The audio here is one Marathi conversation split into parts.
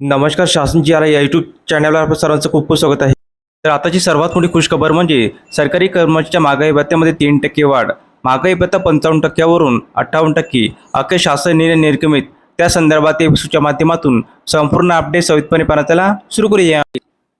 नमस्कार शासनची या यूट्यूब चॅनलवर आपलं सर्वांचं खूप खूप स्वागत आहे. तर आताची सर्वात मोठी खुशखबर म्हणजे सरकारी कर्मचाऱ्याच्या महागाई भत्त्यामध्ये तीन टक्के वाढ. महागाई भत्ता पंचावन्न टक्क्यावरून अठ्ठावन्न टक्के. अखेर शासन निर्णय निर्गमित. त्या संदर्भात एपिसोडच्या माध्यमातून संपूर्ण अपडेट सवितपणे पाहण्याला सुरू करूया.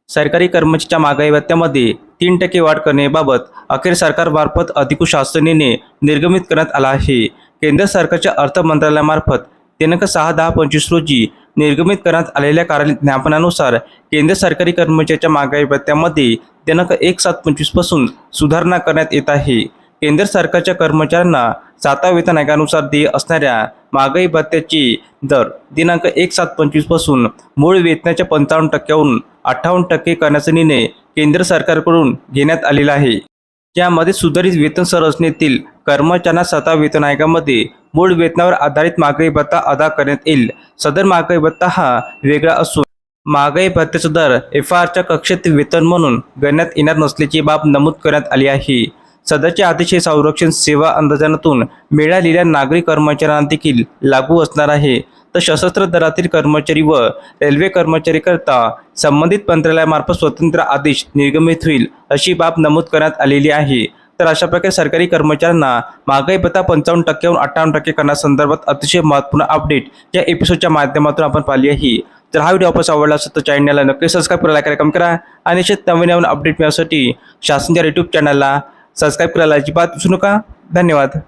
सरकारी कर्मचाऱ्याच्या महागाई भत्त्यामध्ये तीन टक्के वाढ करण्याबाबत अखेर सरकारमार्फत अधिकृत शासन निर्णय निर्गमित करण्यात आला आहे. केंद्र सरकारच्या अर्थ मंत्रालयामार्फत दिनांक सहा दहा पंचवीस रोजी निर्गमित करण्यात आलेल्या कार्य ज्ञापनानुसार केंद्र सरकारी कर्मचाऱ्याच्या महागाई भत्त्यामध्ये दिनांक एक सात पंचवीसपासून सुधारणा करण्यात येत आहे. केंद्र सरकारच्या कर्मचाऱ्यांना सातव्या वेतन आयोगानुसार देय असणाऱ्या महागाई भत्त्याची दर दिनांक एक सात पंचवीसपासून मूळ वेतनाच्या पंचावन्न टक्क्यावरून अठ्ठावन्न टक्के करण्याचा निर्णय केंद्र सरकारकडून घेण्यात आलेला आहे. यामध्ये सुधारित वेतन संरचनेतील कर्मचाऱ्यांना सातव्या वेतन आयोगामध्ये मूळ वेतनावर आधारित महागाई भत्ता अदा करण्यात येईल. सदर महागाई भत्ता हा वेगळा असून महागाई भत्त्याचा दर एफ आरच्या कक्षेत वेतन म्हणून गणण्यात येणार नसल्याची बाब नमूद करण्यात आली आहे. सध्याच्या आदेश हे संरक्षण सेवा अंदाजातून मिळालेल्या नागरी कर्मचाऱ्यांना देखील लागू असणार आहे. तर सशस्त्र दलातील कर्मचारी व रेल्वे कर्मचारीकरता संबंधित मंत्रालयामार्फत स्वतंत्र आदेश निर्गमित होईल अशी बाब नमूद करण्यात आलेली आहे. तर अशा प्रकारे सरकारी कर्मचाऱ्यांना महागाई भत्ता पंचावन्न टक्क्याहून अठ्ठावन्न टक्के करण्यासंदर्भात अतिशय महत्त्वपूर्ण अपडेट या एपिसोडच्या माध्यमातून आपण पाहिली आहे. तर हा व्हिडिओ आपण आवडला असेल तर चॅनलला नक्की सबस्क्राईब करायला कार्यक्रम करा. आणि असे नवीन नवीन अपडेट मिळण्यासाठी शासनच्या यूट्यूब चॅनलला सबस्क्राईब करायला अजिबात विसरू नका. धन्यवाद.